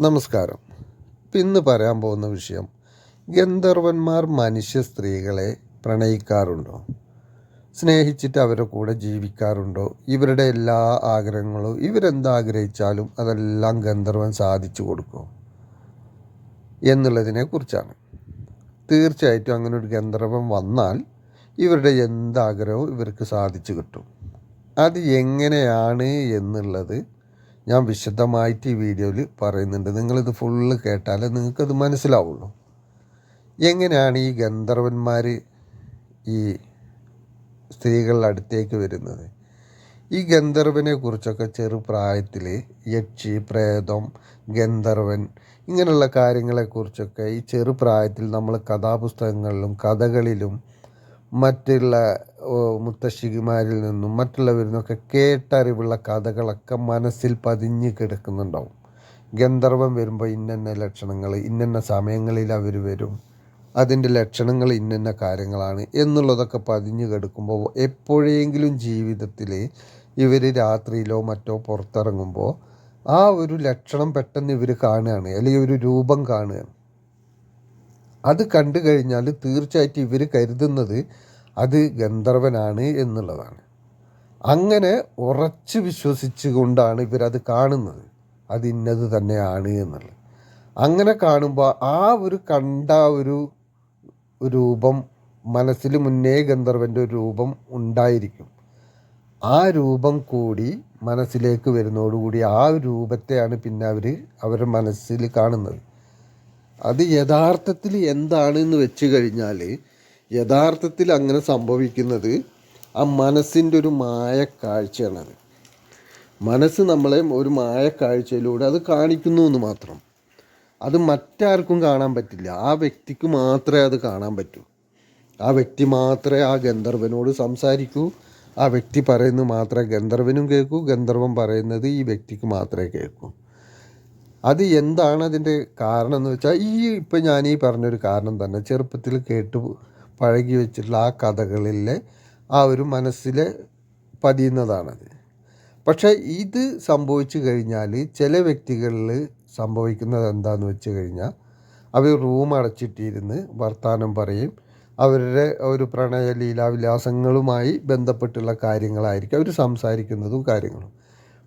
നമസ്കാരം. ഇന്ന് പറയാൻ പോകുന്ന വിഷയം ഗന്ധർവന്മാർ മനുഷ്യ സ്ത്രീകളെ പ്രണയിക്കാറുണ്ടോ? സ്നേഹിച്ചിട്ട് അവരുടെ കൂടെ ജീവിക്കാറുണ്ടോ? ഇവരുടെ എല്ലാ ആഗ്രഹങ്ങളും ഇവരെന്താഗ്രഹിച്ചാലും അതെല്ലാം ഗന്ധർവൻ സാധിച്ചു കൊടുക്കും? എന്നുള്ളതിനെ കുറിച്ചാണ്. തീർച്ചയായിട്ടും അങ്ങനെ ഒരു ഗന്ധർവൻ വന്നാൽ ഇവരുടെ എന്താഗ്രഹവും ഇവർക്ക് സാധിച്ചു കിട്ടും. അത് എങ്ങനെയാണ് എന്നുള്ളത് ഞാൻ വിശദമായിട്ട് ഈ വീഡിയോയിൽ പറയുന്നുണ്ട്. നിങ്ങളിത് ഫുള്ള് കേട്ടാലേ നിങ്ങൾക്കത് മനസ്സിലാവുള്ളൂ. എങ്ങനെയാണ് ഈ ഗന്ധർവന്മാർ ഈ സ്ത്രീകളുടെ അടുത്തേക്ക് വരുന്നത്? ഈ ഗന്ധർവനെ കുറിച്ചൊക്കെ ചെറുപ്രായത്തിൽ യക്ഷി പ്രേതം ഗന്ധർവൻ ഇങ്ങനെയുള്ള കാര്യങ്ങളെക്കുറിച്ചൊക്കെ ഈ ചെറുപ്രായത്തിൽ നമ്മൾ കഥാപുസ്തകങ്ങളിലും കഥകളിലും മറ്റുള്ള മുത്തശ്ശിമാരിൽ നിന്നും മറ്റുള്ളവരിൽ നിന്നൊക്കെ കേട്ടറിവുള്ള കഥകളൊക്കെ മനസ്സിൽ പതിഞ്ഞ് കിടക്കുന്നുണ്ടാവും. ഗന്ധർവം വരുമ്പോൾ ഇന്നന്ന ലക്ഷണങ്ങൾ ഇന്നന്ന സമയങ്ങളിൽ അവർ വരും. അതിന്റെ ലക്ഷണങ്ങൾ ഇന്നന്ന കാര്യങ്ങളാണ് എന്നുള്ളതൊക്കെ പതിഞ്ഞു കിടക്കുമ്പോൾ എപ്പോഴെങ്കിലും ജീവിതത്തിൽ ഇവർ രാത്രിയിലോ മറ്റോ പുറത്തിറങ്ങുമ്പോൾ ആ ഒരു ലക്ഷണം പെട്ടെന്ന് ഇവർ കാണുകയാണ്. അല്ലെങ്കിൽ ഒരു രൂപം കാണുകയാണ്. അത് കണ്ടു കഴിഞ്ഞാൽ തീർച്ചയായിട്ടും ഇവർ കരുതുന്നത് അത് ഗന്ധർവനാണ് എന്നുള്ളതാണ്. അങ്ങനെ ഉറച്ച് വിശ്വസിച്ചുകൊണ്ടാണ് ഇവരത് കാണുന്നത്. അത് ഇന്നത് തന്നെയാണ് എന്നുള്ളത്. അങ്ങനെ കാണുമ്പോൾ ആ ഒരു കണ്ട ഒരു രൂപം മനസ്സിൽ മുന്നേ ഗന്ധർവന്റെ ഒരു രൂപം ഉണ്ടായിരിക്കും. ആ രൂപം കൂടി മനസ്സിലേക്ക് വരുന്നതോടുകൂടി ആ രൂപത്തെയാണ് പിന്നെ അവർ അവരുടെ മനസ്സിൽ കാണുന്നത്. അത് യഥാർത്ഥത്തിൽ എന്താണെന്ന് വെച്ച് കഴിഞ്ഞാൽ യഥാർത്ഥത്തിൽ അങ്ങനെ സംഭവിക്കുന്നത് ആ മനസ്സിന്റെ ഒരു മായക്കാഴ്ചയാണത്. മനസ്സ് നമ്മളെ ഒരു മായക്കാഴ്ചയിലൂടെ അത് കാണിക്കുന്നു എന്ന് മാത്രം. അത് മറ്റാർക്കും കാണാൻ പറ്റില്ല. ആ വ്യക്തിക്ക് മാത്രമേ അത് കാണാൻ പറ്റൂ. ആ വ്യക്തി മാത്രമേ ആ ഗന്ധർവനോട് സംസാരിക്കൂ. ആ വ്യക്തി പറയുന്നത് മാത്രമേ ഗന്ധർവനും കേൾക്കൂ. ഗന്ധർവൻ പറയുന്നത് ഈ വ്യക്തിക്ക് മാത്രമേ കേൾക്കൂ. അത് എന്താണ് അതിന്റെ കാരണം എന്ന് വെച്ചാൽ ഈ ഇപ്പം ഞാൻ ഈ പറഞ്ഞൊരു കാരണം തന്നെ ചെറുപ്പത്തിൽ കേട്ട് പഴകി വെച്ചിട്ടുള്ള ആ കഥകളിലെ ആ ഒരു മനസ്സിൽ പതിയുന്നതാണത്. പക്ഷേ ഇത് സംഭവിച്ചു കഴിഞ്ഞാൽ ചില വ്യക്തികളിൽ സംഭവിക്കുന്നത് എന്താണെന്ന് വെച്ച് കഴിഞ്ഞാൽ അവർ റൂം അടച്ചിട്ടിരുന്ന് വർത്തമാനം പറയും. അവരുടെ ഒരു പ്രണയ ലീലാവിലാസങ്ങളുമായി ബന്ധപ്പെട്ടുള്ള കാര്യങ്ങളായിരിക്കും അവർ സംസാരിക്കുന്നതും കാര്യങ്ങളും.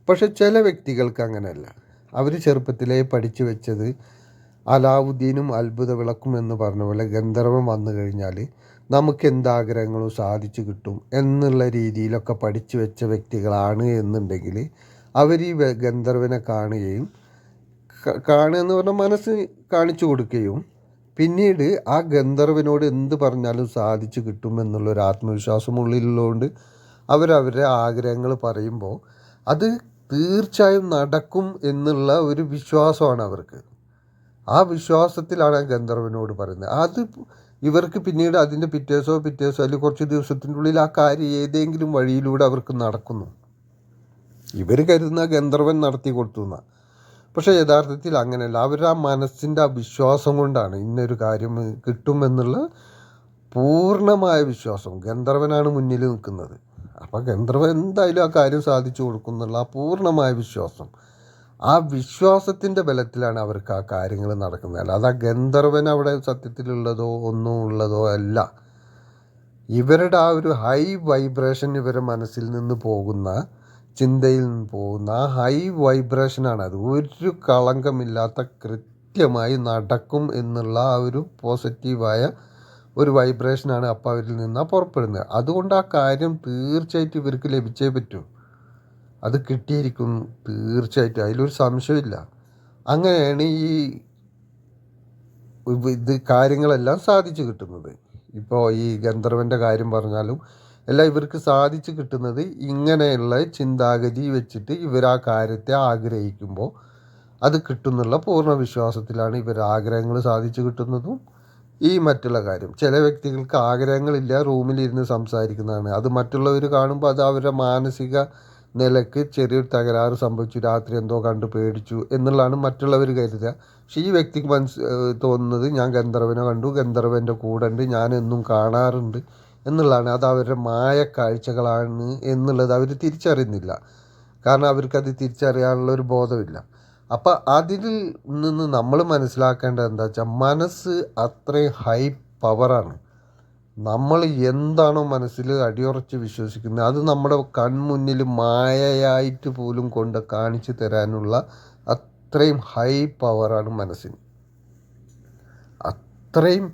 പക്ഷേ ചില വ്യക്തികൾക്ക് അങ്ങനെയല്ല. അവർ ചെറുപ്പത്തിലേ പഠിച്ചു വെച്ചത് അലാവുദ്ദീനും അത്ഭുത വിളക്കും എന്ന് പറഞ്ഞ പോലെ ഗന്ധർവം വന്നു കഴിഞ്ഞാൽ നമുക്ക് എന്താഗ്രഹങ്ങളും സാധിച്ചു കിട്ടും എന്നുള്ള രീതിയിലൊക്കെ പഠിച്ചു വെച്ച വ്യക്തികളാണ് എന്നുണ്ടെങ്കിൽ അവർ ഈ ഗന്ധർവനെ കാണുകയും കാണുക എന്ന് പറഞ്ഞാൽ മനസ്സ് കാണിച്ചു കൊടുക്കുകയും പിന്നീട് ആ ഗന്ധർവനോട് എന്ത് പറഞ്ഞാലും സാധിച്ചു കിട്ടും എന്നുള്ളൊരു ആത്മവിശ്വാസം ഉള്ളിലുള്ളതുകൊണ്ട് അവരവരുടെ ആഗ്രഹങ്ങൾ പറയുമ്പോൾ അത് തീർച്ചയായും നടക്കും എന്നുള്ള ഒരു വിശ്വാസമാണ് അവർക്ക്. ആ വിശ്വാസത്തിലാണ് ഗന്ധർവനോട് പറയുന്നത്. അത് ഇവർക്ക് പിന്നീട് അതിന്റെ പിറ്റേസോ പിറ്റേസോ അല്ലെങ്കിൽ കുറച്ച് ദിവസത്തിന്റെ ഉള്ളിൽ ആ കാര്യം ഏതെങ്കിലും വഴിയിലൂടെ അവർക്ക് നടക്കുന്നു. ഇവർ കരുതുന്ന ഗന്ധർവൻ നടത്തി കൊടുത്തു എന്നാൽ പക്ഷേ യഥാർത്ഥത്തിൽ അങ്ങനെയല്ല. അവരുടെ ആ മനസ്സിന്റെ ആ വിശ്വാസം കൊണ്ടാണ് ഇന്നൊരു കാര്യം കിട്ടുമെന്നുള്ള പൂർണമായ വിശ്വാസം. ഗന്ധർവനാണ് മുന്നിൽ നിൽക്കുന്നത്. അപ്പോൾ ഗന്ധർവൻ എന്തായാലും ആ കാര്യം സാധിച്ചു കൊടുക്കും എന്നുള്ള ആ പൂർണമായ വിശ്വാസം. ആ വിശ്വാസത്തിന്റെ ബലത്തിലാണ് അവർക്ക് ആ കാര്യങ്ങൾ നടക്കുന്നത്. അല്ലാതെ ആ ഗന്ധർവൻ അവിടെ സത്യത്തിലുള്ളതോ ഒന്നും ഉള്ളതോ അല്ല. ഇവരുടെ ആ ഒരു ഹൈ വൈബ്രേഷൻ ഇവരുടെ മനസ്സിൽ നിന്ന് പോകുന്ന ചിന്തയിൽ നിന്ന് പോകുന്ന ആ ഹൈ വൈബ്രേഷനാണ് അത് ഒരു കളങ്കമില്ലാത്ത കൃത്യമായി നടക്കും എന്നുള്ള ആ ഒരു പോസിറ്റീവായ ഒരു വൈബ്രേഷനാണ് അപ്പോൾ അവരിൽ നിന്ന് പുറപ്പെടുന്നത്. അതുകൊണ്ട് ആ കാര്യം തീർച്ചയായിട്ടും ഇവർക്ക് ലഭിച്ചേ പറ്റൂ. അത് കിട്ടിയിരിക്കും തീർച്ചയായിട്ടും അതിലൊരു സംശയമില്ല അങ്ങനെയാണ് ഈ ഇത് കാര്യങ്ങളെല്ലാം സാധിച്ചു കിട്ടുന്നത്. ഇപ്പോൾ ഈ ഗന്ധർവന്റെ കാര്യം പറഞ്ഞാലും എല്ലാം ഇവർക്ക് സാധിച്ചു കിട്ടുന്നത് ഇങ്ങനെയുള്ള ചിന്താഗതി വെച്ചിട്ട് ഇവർ ആ കാര്യത്തെ ആഗ്രഹിക്കുമ്പോൾ അത് കിട്ടുന്നുള്ള പൂർണ വിശ്വാസത്തിലാണ് ഇവർ ആഗ്രഹങ്ങൾ സാധിച്ചു കിട്ടുന്നതും ഈ മറ്റുള്ള കാര്യം. ചില വ്യക്തികൾക്ക് ആഗ്രഹങ്ങളില്ല റൂമിലിരുന്ന് സംസാരിക്കുന്നതാണ്. അത് മറ്റുള്ളവർ കാണുമ്പോൾ അത് അവരുടെ മാനസിക നിലയ്ക്ക് ചെറിയൊരു തകരാറ് സംഭവിച്ചു. രാത്രി എന്തോ കണ്ട് പേടിച്ചു എന്നുള്ളതാണ് മറ്റുള്ളവർ കരുതുക. പക്ഷേ ഈ വ്യക്തിക്ക് മനസ്സ് തോന്നുന്നത് ഞാൻ ഗന്ധർവനെ കണ്ടു. ഗന്ധർവന്റെ കൂടെ ഉണ്ട് ഞാൻ എന്നും കാണാറുണ്ട് എന്നുള്ളതാണ്. അത് അവരുടെ മായ കാഴ്ചകളാണ് എന്നുള്ളത് അവർ തിരിച്ചറിയുന്നില്ല. കാരണം അവർക്കത് തിരിച്ചറിയാനുള്ള ഒരു ബോധമില്ല. അപ്പം അതിൽ നിന്ന് നമ്മൾ മനസ്സിലാക്കേണ്ടത് എന്താ വെച്ചാൽ മനസ്സ് അത്രയും ഹൈ പവറാണ് നമ്മൾ എന്താണോ മനസ്സിൽ അടിയുറച്ച് വിശ്വസിക്കുന്നത് അത് നമ്മുടെ കൺമുന്നിൽ മായയായിട്ട് പോലും കൊണ്ട് കാണിച്ചു തരാനുള്ള അത്രയും ഹൈ പവറാണ് മനസ്സിന്. അത്രയും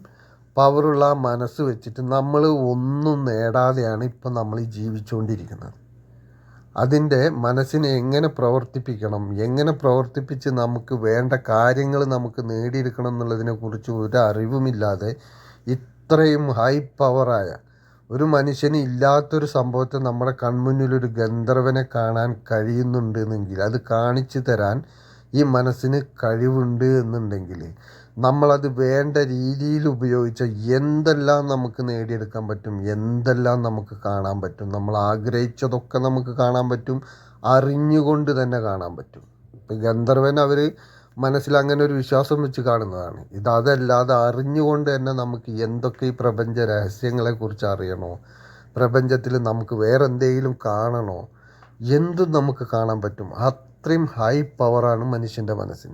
പവറുള്ള മനസ്സ് വെച്ചിട്ട് നമ്മൾ ഒന്നും നേടാതെയാണ് ഇപ്പം നമ്മൾ ജീവിച്ചുകൊണ്ടിരിക്കുന്നത്. അതിന്റെ മനസ്സിനെ എങ്ങനെ പ്രവർത്തിപ്പിക്കണം? എങ്ങനെ പ്രവർത്തിപ്പിച്ച് നമുക്ക് വേണ്ട കാര്യങ്ങൾ നമുക്ക് നേടിയെടുക്കണം എന്നുള്ളതിനെക്കുറിച്ച് ഒരു അറിവുമില്ലാതെ ഇത്രയും ഹൈ പവറായ ഒരു മനുഷ്യന് ഇല്ലാത്തൊരു സംഭവത്തെ നമ്മുടെ കൺമുന്നിലൊരു ഗന്ധർവനെ കാണാൻ കഴിയുന്നുണ്ടെന്നെങ്കിൽ അത് കാണിച്ചു തരാൻ ഈ മനസ്സിന് കഴിവുണ്ട് എന്നുണ്ടെങ്കിൽ നമ്മളത് വേണ്ട രീതിയിൽ ഉപയോഗിച്ച എന്തെല്ലാം നമുക്ക് നേടിയെടുക്കാൻ പറ്റും എന്തെല്ലാം നമുക്ക് കാണാൻ പറ്റും നമ്മൾ ആഗ്രഹിച്ചതൊക്കെ നമുക്ക് കാണാൻ പറ്റും അറിഞ്ഞുകൊണ്ട് തന്നെ കാണാൻ പറ്റും. ഇപ്പം ഗന്ധർവൻ അവർ മനസ്സിൽ അങ്ങനെ ഒരു വിശ്വാസം വെച്ച് കാണുന്നതാണ്. ഇത് അതല്ലാതെ അറിഞ്ഞുകൊണ്ട് തന്നെ നമുക്ക് എന്തൊക്കെ ഈ പ്രപഞ്ച രഹസ്യങ്ങളെക്കുറിച്ച് അറിയണോ പ്രപഞ്ചത്തിൽ നമുക്ക് വേറെ എന്തെങ്കിലും കാണണോ എന്തും നമുക്ക് കാണാൻ പറ്റും. അത്രയും ഹൈ പവറാണ് മനുഷ്യന്റെ മനസ്സിന്.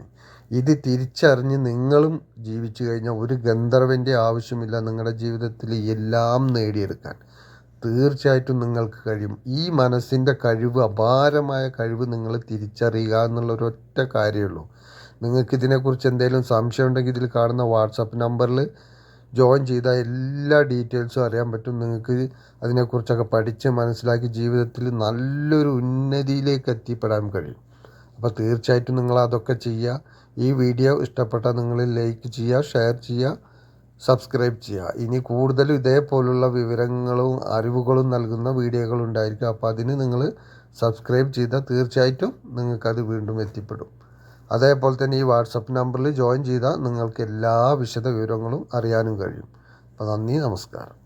ഇത് തിരിച്ചറിഞ്ഞ് നിങ്ങളും ജീവിച്ചു കഴിഞ്ഞാൽ ഒരു ഗന്ധർവന്റെ ആവശ്യമില്ല നിങ്ങളുടെ ജീവിതത്തിൽ എല്ലാം നേടിയെടുക്കാൻ. തീർച്ചയായിട്ടും നിങ്ങൾക്ക് കഴിയും. ഈ മനസ്സിന്റെ കഴിവ് അപാരമായ കഴിവ് നിങ്ങൾ തിരിച്ചറിയുക എന്നുള്ള ഒരൊറ്റ കാര്യമുള്ളൂ നിങ്ങൾക്ക് ഇതിനെക്കുറിച്ച് എന്തെങ്കിലും സംശയം ഉണ്ടെങ്കിൽ ഇതിൽ കാണുന്ന വാട്സപ്പ് നമ്പറിൽ ജോയിൻ ചെയ്താൽ എല്ലാ ഡീറ്റെയിൽസും അറിയാൻ പറ്റും. നിങ്ങൾക്ക് അതിനെക്കുറിച്ചൊക്കെ പഠിച്ച് മനസ്സിലാക്കി ജീവിതത്തിൽ നല്ലൊരു ഉന്നതിയിലേക്ക് എത്തിപ്പെടാൻ കഴിയും. അപ്പോൾ തീർച്ചയായിട്ടും നിങ്ങൾ അതൊക്കെ ചെയ്യുക. ഈ വീഡിയോ ഇഷ്ടപ്പെട്ടാൽ നിങ്ങൾ ലൈക്ക് ചെയ്യുക ഷെയർ ചെയ്യുക സബ്സ്ക്രൈബ് ചെയ്യുക. ഇനി കൂടുതലും ഇതേപോലുള്ള വിവരങ്ങളും അറിവുകളും നൽകുന്ന വീഡിയോകൾ ഉണ്ടായിരിക്കും. അപ്പോൾ അതിന് നിങ്ങൾ സബ്സ്ക്രൈബ് ചെയ്താൽ തീർച്ചയായിട്ടും നിങ്ങൾക്കത് വീണ്ടും എത്തിപ്പെടും. അതേപോലെ തന്നെ ഈ വാട്സപ്പ് നമ്പറിൽ ജോയിൻ ചെയ്താൽ നിങ്ങൾക്ക് എല്ലാ വിശദ വിവരങ്ങളും അറിയാനും കഴിയും. അപ്പോൾ നന്ദി നമസ്കാരം.